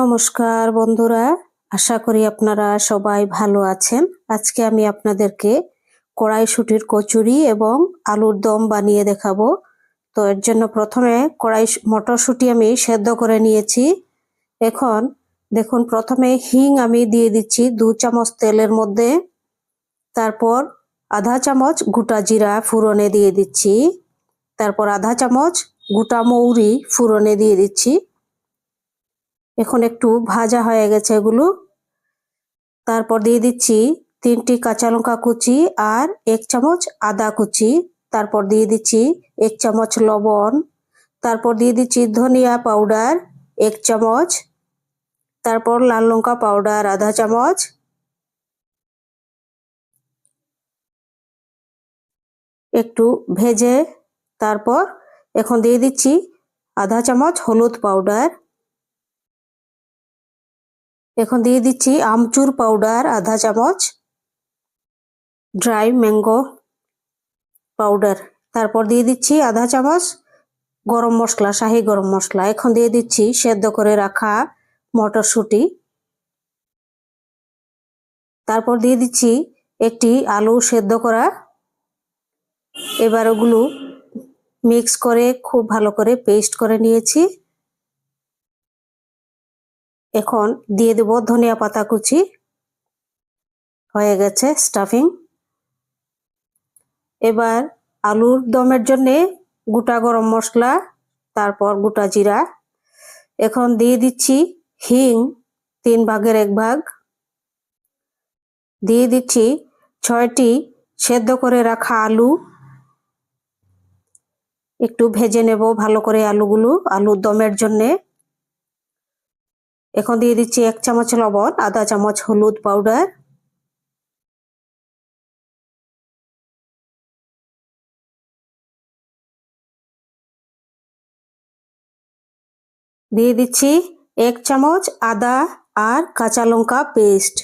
নমস্কার বন্ধুরা, আশা করি আপনারা সবাই ভালো আছেন। আজকে আমি আপনাদেরকে কড়াইশুটির কচুরি এবং আলুর দম বানিয়ে দেখাবো। তো এর জন্য প্রথমে কড়াই মটরশুঁটি আমি সেদ্ধ করে নিয়েছি। এখন দেখুন, প্রথমে হিং আমি দিয়ে দিচ্ছি দু চামচ তেলের মধ্যে। তারপর আধা চামচ গোটা জিরা ফুরনে দিয়ে দিচ্ছি। তারপর আধা চামচ গোটা মৌরি ফুরনে দিয়ে দিচ্ছি। এখন একটু ভাজা হয়ে গেছে এগুলো। তারপর দিয়ে দিচ্ছি তিনটি কাঁচা লঙ্কা কুচি আর এক চামচ আদা কুচি। তারপর দিয়ে দিচ্ছি এক চামচ লবণ। তারপর দিয়ে দিচ্ছি ধনিয়া পাউডার এক চামচ। তারপর লাল লঙ্কা পাউডার আধা চামচ। একটু ভেজে তারপর এখন দিয়ে দিচ্ছি আধা চামচ হলুদ পাউডার। এখন দিয়ে দিচ্ছি আমচুর পাউডার আধা চামচ ড্রাই ম্যাঙ্গো পাউডার তারপর দিয়ে দিচ্ছি আধা চামচ গরম মশলা, শাহি গরম মশলা। এখন দিয়ে দিচ্ছি সেদ্ধ করে রাখা মটরশুঁটি। তারপর দিয়ে দিচ্ছি একটি আলু সেদ্ধ করা। এবার ওগুলো মিক্স করে খুব ভালো করে পেস্ট করে নিয়েছি। এখন দিয়ে দেব ধনিয়া পাতা কুচি। হয়ে গেছে স্টাফিং এবার আলুর দমের জন্যে গোটা গরম মশলা, তারপর গোটা জিরা। এখন দিয়ে দিচ্ছি হিং, তিন ভাগের এক ভাগ। দিয়ে দিচ্ছি ছয়টি সেদ্ধ করে রাখা আলু। একটু ভেজে নেব ভালো করে আলুগুলো, আলুর দমের জন্যে। এখন দিয়ে দিচ্ছি এক চামচ লবণ, আধা চামচ হলুদ পাউডার দিয়ে দিচ্ছি এক চামচ আদা আর কাঁচা লঙ্কা পেস্ট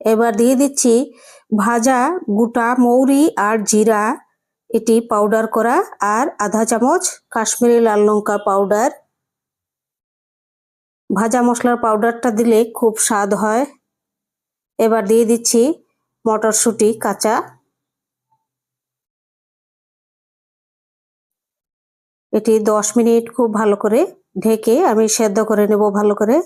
এবার দিয়ে দিচ্ছি ভাজা গোটা মৌরি আর জিরা। এটি পাউডার করা আর আধা চামচ কাশ্মীরি লাল লঙ্কা পাউডার ভাজা মশলার পাউডারটা দিলে খুব স্বাদ হয়। এবার দিয়ে দিচ্ছি মটরশুঁটি কাঁচা। এটি দশ মিনিট খুব ভালো করে ঢেকে আমি সেদ্ধ করে নেব ভালো করে।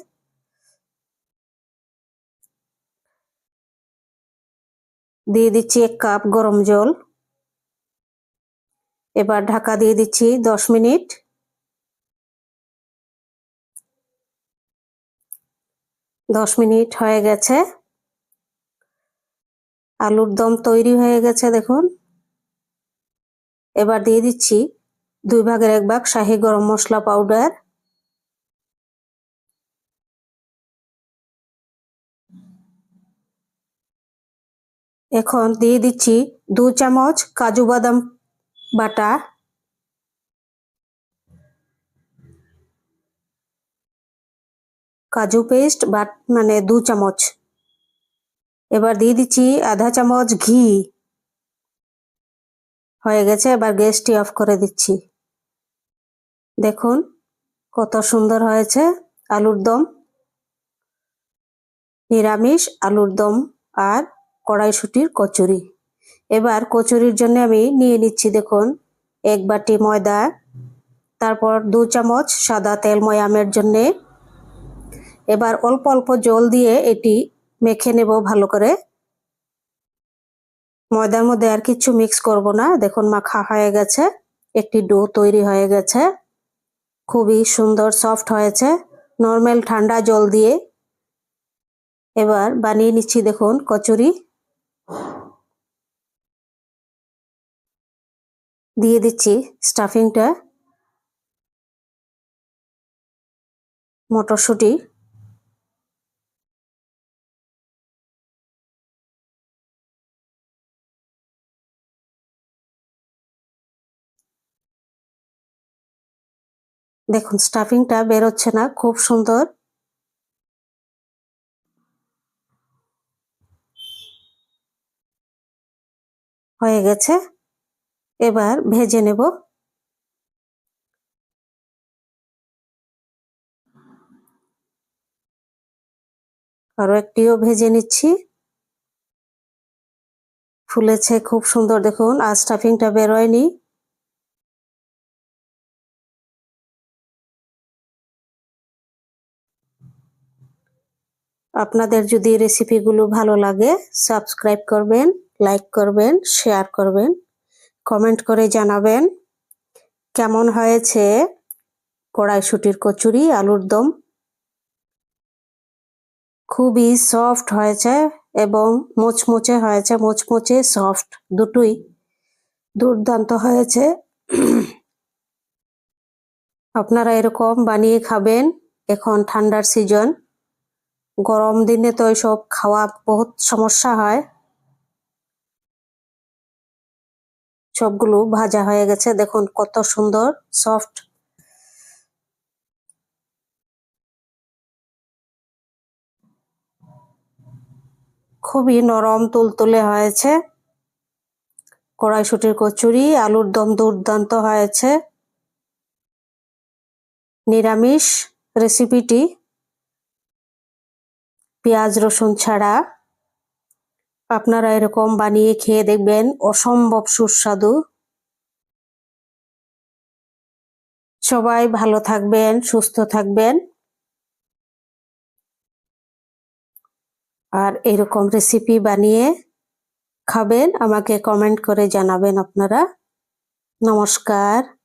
দিয়ে দিচ্ছি এক কাপ গরম জল। এবার ঢাকা দিয়ে দিচ্ছি দশ মিনিট। দশ মিনিট হয়ে গেছে। আলুর দম তৈরি হয়ে গেছে, দেখুন। এবার দিয়ে দিচ্ছি দুই ভাগের এক ভাগ শাহি গরম মশলা পাউডার এখন দিয়ে দিচ্ছি দু চামচ কাজু বাদাম বাটা। কাজু পেস্ট বা মানে দু চামচ। এবার দিয়ে দিচ্ছি আধা চামচ ঘি। হয়ে গেছে, এবার গ্যাসটি অফ করে দিচ্ছি। দেখুন কত সুন্দর হয়েছে আলুর দম। নিরামিষ আলুর দম আর কড়াইশুটির কচুরি। এবার কচুরির জন্য আমি নিয়ে নিচ্ছি, দেখুন, এক বাটি ময়দা, তারপর দু চামচ সাদা তেল ময়ামের জন্যে এবার অল্প অল্প জল দিয়ে এটি মেখে নেব ভালো করে। ময়দার মধ্যে আর কিছু মিক্স করব না। দেখুন মাখা হয়ে গেছে। একটি ডো তৈরি হয়ে গেছে। খুবই সুন্দর সফট হয়েছে। নর্মাল ঠান্ডা জল দিয়ে। এবার বানিয়ে নিচ্ছি দেখুন কচুরি। দিয়ে দিচ্ছি স্টাফিংটা মটরশুঁটি। দেখুন স্টাফিংটা বেরোচ্ছে না, খুব সুন্দর। হয়ে গেছে। এবার ভেজে নেব। আরও একটিও ভেজে নিচ্ছি। ফুলেছে খুব সুন্দর, দেখুন, আর স্টাফিংটা বেরোয়নি আপনাদের যদি রেসিপিগুলো ভালো লাগে সাবস্ক্রাইব করবেন লাইক করবেন শেয়ার করবেন কমেন্ট করে জানাবেন কেমন হয়েছে কড়াইশুটির কচুরি, আলুর দম। খুবই সফট হয়েছে এবং মুচমুচে হয়েছে, মুচমুচে সফট দুটোই দুর্দান্ত হয়েছে। আপনারা এরকম বানিয়ে খাবেন, এখন ঠান্ডার সিজন গরম দিনে তো এইসব খাওয়া বহুত সমস্যা হয়। সবগুলো ভাজা হয়ে গেছে। দেখুন কত সুন্দর সফট খুবই নরম তুলতুলে হয়েছে। কড়াইশুটির কচুরি, আলুর দম দুর্দান্ত হয়েছে। নিরামিষ রেসিপিটি পেঁয়াজ, রসুন ছাড়া আপনারা এরকম বানিয়ে খেয়ে দেখবেন অসম্ভব সুস্বাদু। সবাই ভালো থাকবেন, সুস্থ থাকবেন। আর এরকম রেসিপি বানিয়ে খাবেন, আমাকে কমেন্ট করে জানাবেন আপনারা। নমস্কার।